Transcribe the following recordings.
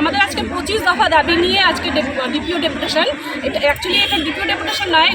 আমাদের আজকে পঁচিশ দফা দাবি নিয়ে আজকে ডিপিও ডেপুটেশন। এটা অ্যাকচুয়ালি এটা ডিপিও ডেপুটেশন নয়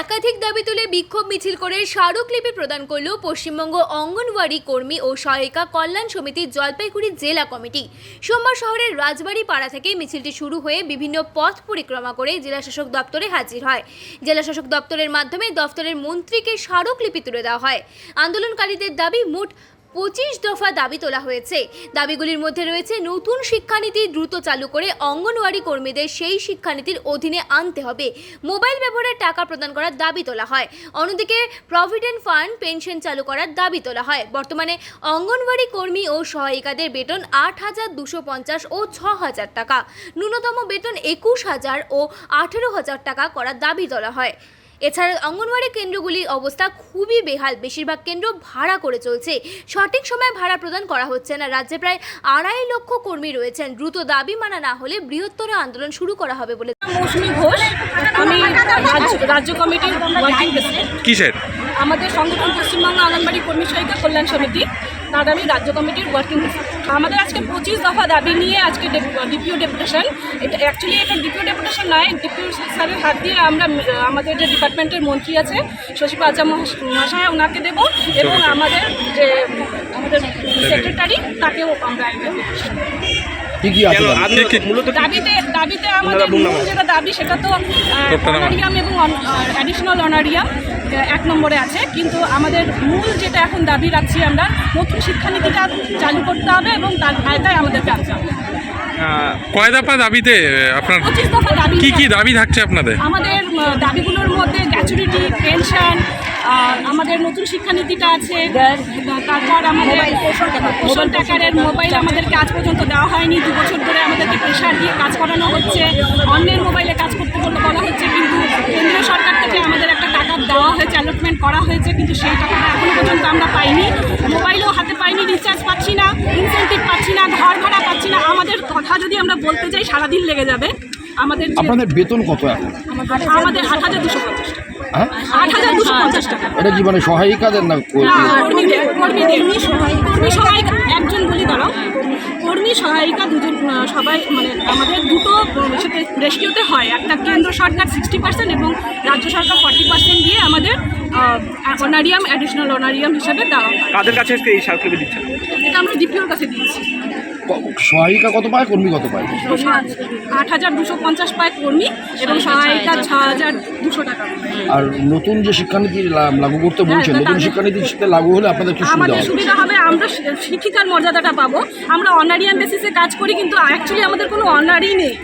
একাধিক দাবি তুলে বিক্ষোভ মিছিল করে স্মারকলিপি প্রদান করল পশ্চিমবঙ্গ অঙ্গনওয়াড়ি কর্মী ও সহায়িকা কল্যাণ সমিতির জলপাইগুড়ি জেলা কমিটি। সোমবার শহরের রাজবাড়ি পাড়া থেকে মিছিলটি শুরু হয়ে বিভিন্ন পথ পরিক্রমা করে জেলাশাসক দপ্তরে হাজির হয়। জেলাশাসক দপ্তরের মাধ্যমে দপ্তরের মন্ত্রীকে স্মারকলিপি তুলে দেওয়া হয়। আন্দোলনকারীদের দাবি, মোট পঁচিশ দফা দাবি তোলা হয়েছে। দাবিগুলির মধ্যে রয়েছে নতুন শিক্ষানীতি দ্রুত চালু করে অঙ্গনওয়াড়ি কর্মীদের সেই শিক্ষানীতির অধীনে আনতে হবে। মোবাইল ব্যবহারের টাকা প্রদান করার দাবি তোলা হয়। অন্যদিকে প্রভিডেন্ট ফান্ড পেনশন চালু করার দাবি তোলা হয়। বর্তমানে অঙ্গনওয়াড়ি কর্মী ও সহায়িকাদের বেতন আট হাজার দুশো পঞ্চাশ ও ছ হাজার টাকা। ন্যূনতম বেতন একুশ হাজার ও আঠেরো হাজার টাকা করার দাবি তোলা হয়। এছাড়া অঙ্গনওয়াড়ি কেন্দ্রগুলির অবস্থা খুবই বেহাল। বেশিরভাগ কেন্দ্র ভাড়া করে চলছে। সঠিক সময়ে ভাড়া প্রদান করা হচ্ছে না। রাজ্যে প্রায় আড়াই লক্ষ কর্মী রয়েছেন। দ্রুত দাবি মানা না হলে বৃহত্তর আন্দোলন শুরু করা হবে বলে মৌসুমী ঘোষ। আমি রাজ্য রাজ্য কমিটির ওয়ার্কিং প্রেসিডেন্ট। কিসের? আমাদের সংগঠন পশ্চিমবঙ্গ আঙ্গনবাড়ি কর্মী সহায়িকা কল্যাণ সমিতি। তার আমি রাজ্য কমিটির ওয়ার্কিং আমাদের আজকে পঁচিশ দফা দাবি নিয়ে আজকে ডিপিও ডেপুটেশন। এটা অ্যাকচুয়ালি এটা ডিপিও ডেপুটেশন নয় ডিপিও স্যারের হাত দিয়ে আমরা আমাদের যে ডিপার্টমেন্টের মন্ত্রী আছে শশীপা আচা মহাশয় ওনাকে দেব এবং আমাদের যে আমাদের সেক্রেটারি তাকেও আমরা দাবিতে দাবিতে আমাদের যেটা দাবি সেটা তো অনারিয়াম এবং অ্যাডিশনাল অনারিয়াম। এক নম্বরে আছে। কিন্তু আমাদের মূল যেটা এখন দাবি রাখছি আমরা নতুন শিক্ষানীতিটা চালু করতে হবে এবং তার আয়তায় আমাদেরকে আনতে হবে। কয় দফা দাবিতে আপনার কি কি দাবি থাকছে আপনাদের? আমাদের দাবিগুলোর মধ্যে গ্র্যাচুইটি পেনশন আমাদের নতুন শিক্ষানীতিটা আছে। তারপর আমাদের পোষণ টাকারের মোবাইল আমাদেরকে আজ পর্যন্ত দেওয়া হয়নি। দু বছর ধরে আমাদেরকে প্রেশার দিয়ে কাজ করানো হচ্ছে। অন্যের মোবাইলে কাজ করতে বলে বলা হচ্ছে কিন্তু কেন্দ্রীয় সরকার থেকে আমাদের একটা টাকা দেওয়া হয়েছে অ্যালটমেন্ট করা হয়েছে কিন্তু সেই টাকাটা এখনও পর্যন্ত আমরা পাইনি। মোবাইলও হাতে পাইনি রিচার্জ পাচ্ছি না ইনসেন্টিভ পাচ্ছি না ঘর ভাড়া পাচ্ছি না। আমাদের কথা যদি আমরা বলতে যাই সারাদিন লেগে যাবে। আমাদের আপনাদের বেতন কত এখন? আমাদের আট হাজার দুশো পঞ্চাশ হ্যাঁ? আট হাজার দুশো পঞ্চাশ টাকা। এটা কি মানে সহায়িকাদের না না, কর্মীদের কর্মীদের। একজন বলি দাঁড়াও। সবাই মানে আমাদের দুটো সেটা রেশিওতে হয়। একটা কেন্দ্র সরকার সিক্সটি পার্সেন্ট এবং রাজ্য সরকার ফর্টি পার্সেন্ট দিয়ে আমাদের অনারিয়াম অ্যাডিশনাল অনারিয়াম হিসাবে দেওয়া হয়। কাদের কাছে আজকে এই সার্কুলার দিচ্ছেন? এটা আমরা ডিপিওর কাছে দিয়েছি। সহায়িকা কত পায় কর্মী কত পায়? আট হাজার দুশো পঞ্চাশ পায় কর্মী এবং সহায়িকা ছ হাজার দুশো টাকা। আর নতুন যে শিক্ষানীতি লাগু করতে বলছেন হ্যাঁ, নতুন তাদের- শিক্ষানীতি সেটা লাগু হলে আপনাদের কি সুবিধা হবে? সুবিধা হবে আমরা শিক্ষিকার মর্যাদাটা পাবো। আমরা অনারিয়ান বেসিসে কাজ করি কিন্তু অ্যাকচুয়ালি আমাদের কোনো অনারই নেই।